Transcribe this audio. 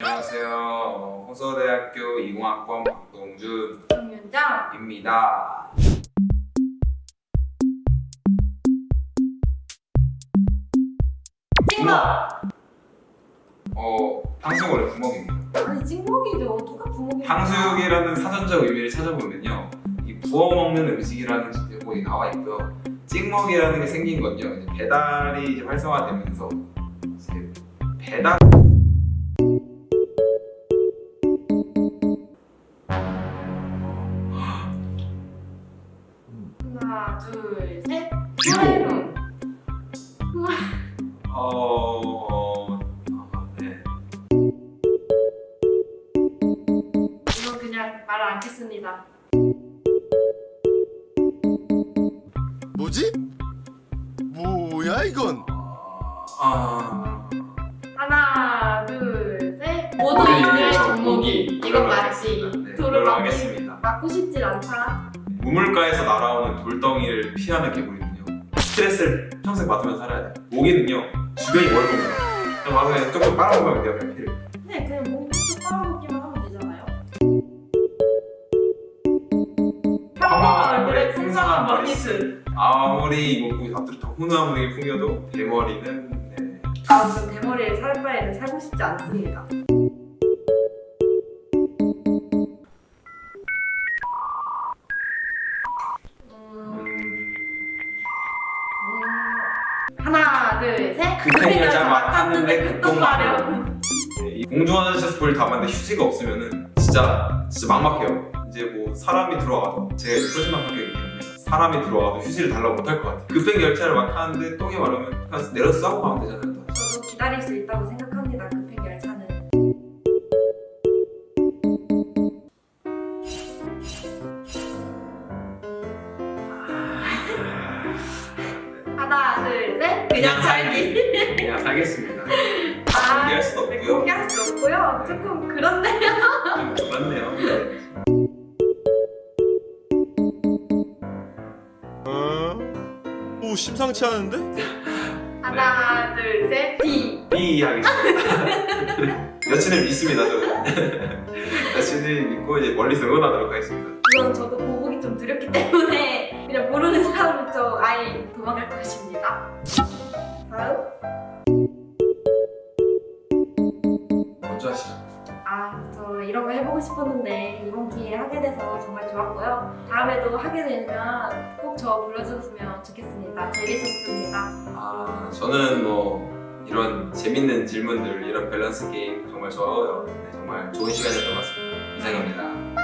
안녕하세요. 호서대학교 20학번 박동준입니다. 정윤정 찍먹 어, 탕수육은 부먹입니다. 아니 찍먹이죠 누가 부먹이 탕수육이라는 사전적 의미를 찾아보면요, 이 부어 먹는 음식이라는 제목이 나와 있고요. 찍먹이라는 게 생긴 건요, 이제 배달이 이제 활성화되면서 이제 배달 하나 둘셋 어, 아, 네. 이건 그냥 말을 않겠습니다 뭐지? 뭐야 이건? 아, 하나 둘 셋 모두 이의 정목이 정목이 이건 맞지 네, 돌을 그걸로 맞기 하겠습니다. 맞고 싶질 않다 우물가에서 날아오는 돌덩이를 피하는 개구리는요. 스트레스를 평생 받으면서 살아야 돼요 모기는요 주변이 그냥 와서 그냥 조금 빨아먹으면 돼요 그냥 피를. 네 그냥 몸좀 빨아먹기만 하면 되잖아요. 평범한 얼굴에 풍성한 머리숱 아무리 이목구비 앞뒤로 훈훈한 분이 풍겨도 대머리는 네. 아무튼 대머리에 살 바에는 살고 싶지 않습니다 하나 둘셋 여자가 탔는데 급동마려 급동마려. 네, 이 공중 화장실에서 볼일 다 봤는데 휴지가 없으면은 진짜 진짜 막막해요. 이제 뭐 사람이 들어와도 제 소심한 성격이기 때문에 사람이 들어와도 휴지를 달라고 못할 것 같아요. 급행 열차를 막 타는데 똥이 마르면 그냥 내려서 싸고 가면 되잖아요. 저도 기다릴 수 있다고 하나 둘 셋. 그냥 살기. 그냥 살겠습니다. 아, 포기할 수 네, 없고요. 포기할 수 없고요. 조금 그런데요. 좀 맞네요. 네. 어? 오 심상치 않은데? 하나 둘 셋. D B 하겠습니다. 여친을 믿습니다 저는. 여친을 믿고 이제 멀리서 응원하도록 하겠습니다 이건 저도 보복이 좀 두렵기 때문에 그냥 모르는 사람은 좀 아예 도망갈 것입니다. 다음 먼저 하시죠 아 저 이런 거 해보고 싶었는데 이번 기회에 하게 돼서 정말 좋았고요. 다음에도 하게 되면 꼭 저 불러주셨으면 좋겠습니다. 재밌었습니다. 아 저는 뭐 이런 재밌는 질문들 이런 밸런스 게임 정말 좋아요 네, 정말 좋은 시간이었던 것 같습니다 이상입니다